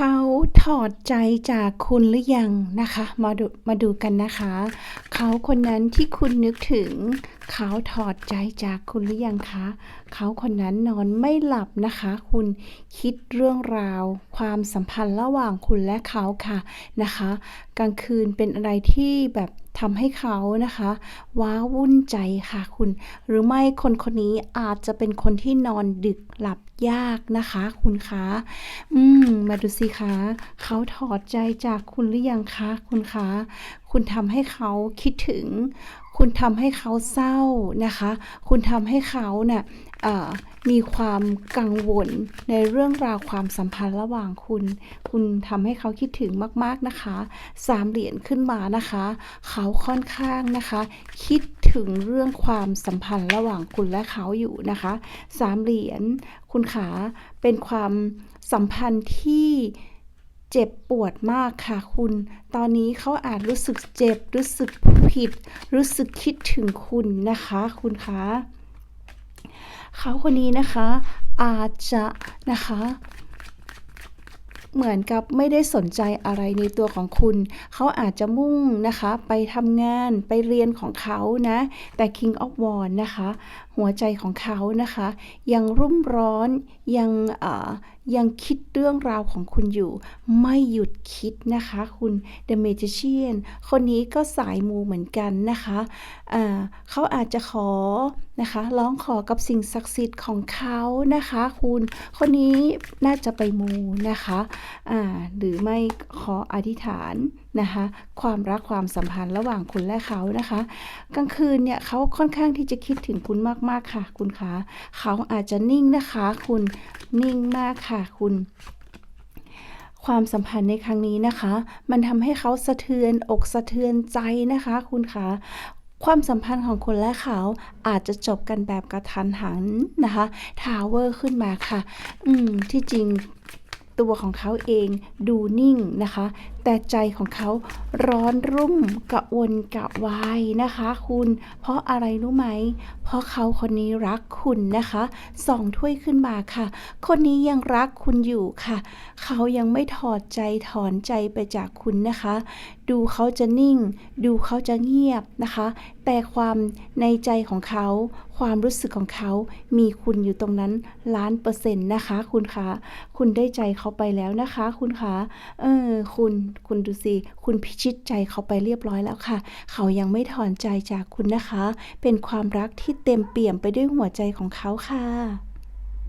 เขาถอดใจจากคุณหรือยังนะคะ มาดูมาดูกันนะคะ เขาคนนั้นที่คุณนึกถึง เขาถอดใจจากคุณหรือยังคะ เขาคนนั้นนอนไม่หลับนะคะ คุณคิดเรื่องราว ความสัมพันธ์ระหว่างคุณและเขาค่ะนะคะ กลางคืนเป็นอะไรที่แบบ ทำให้เขานะคะว้าวุ่นใจค่ะคุณ หรือไม่คนคนนี้อาจจะเป็นคนที่นอนดึกหลับยากนะคะ คุณคะอืม มาดูสิคะเขาถอดใจจากคุณหรือยังคะคุณคะคุณทำให้เขาคิดถึง คุณทำให้เขาเศร้านะคะ คุณทำให้เขาเนี่ยเอ่อ มีความกังวลในเรื่องราวความสัมพันธ์ระหว่างคุณ คุณทำให้เขาคิดถึงมากๆนะคะสามเหรียญขึ้นมานะคะ เขาค่อนข้างนะคะ คิดถึงเรื่องความสัมพันธ์ระหว่างคุณและเขาอยู่นะคะสามเหรียญคุณขาเป็นความสัมพันธ์ที่เจ็บปวดมากค่ะคุณ ตอนนี้เขาอาจรู้สึกเจ็บ รู้สึกผิด รู้สึกคิดถึงคุณนะคะ คุณคะ เขาคนนี้นะคะอาจจะนะคะ เหมือนกับไม่ได้สนใจอะไรในตัวของคุณ เขาอาจจะมุ่งนะคะ ไปทำงานไปเรียนของเขานะ แต่ King of Wands นะคะ หัวใจของเขานะคะ ยังรุ่มร้อนยัง ยังคิดเรื่องราวของคุณอยู่ ไม่หยุดคิดนะคะ คุณ The Magician คนนี้ก็สายมูเหมือนกันนะคะะเขาอาจจะขอนะคะร้องขอกับสิ่งศักดิ์สิทธิ์ของเขานะคะ คุณ คนนี้น่าจะไปมูนะคะะหรือไม่ขออธิษฐาน นะคะ ความรักความสัมพันธ์ระหว่างคุณและเขานะคะ กลางคืนเนี่ยเขาค่อนข้างที่จะคิดถึงคุณมากๆค่ะ คุณคะเขาอาจจะนิ่งนะคะ คุณนิ่งมากค่ะ คุณความสัมพันธ์ในครั้งนี้นะคะ มันทำให้เขาสะเทือนอกสะเทือนใจนะคะ คุณคะความสัมพันธ์ของคุณและเขาอาจจะจบกันแบบกระทันหันนะคะ ทาวเวอร์ขึ้นมาค่ะ อืม ที่จริง ตัวของเขาเองดูนิ่งนะคะ แต่ใจของเขาร้อนรุ่มกระวนกระวายนะคะ คุณ เพราะอะไรรู้ไหม เพราะเขาคนนี้รักคุณนะคะสองถ้วยขึ้นมาค่ะ คนนี้ยังรักคุณอยู่ค่ะ เขายังไม่ถอดใจถอนใจไปจากคุณนะคะ ดูเขาจะนิ่ง ดูเขาจะเงียบนะคะ แต่ความในใจของเขา ความรู้สึกของเขา มีคุณอยู่ตรงนั้นล้านเปอร์เซ็นต์นะคะ คุณคะคุณได้ใจเขาไปแล้วนะคะ คุณคะเออคุณคุณดูสิคุณพิชิตใจเขาไปเรียบร้อยแล้วค่ะ เขายังไม่ถอนใจจากคุณนะคะ เป็นความรักที่เต็มเปี่ยมไปด้วยหัวใจของเขาค่ะ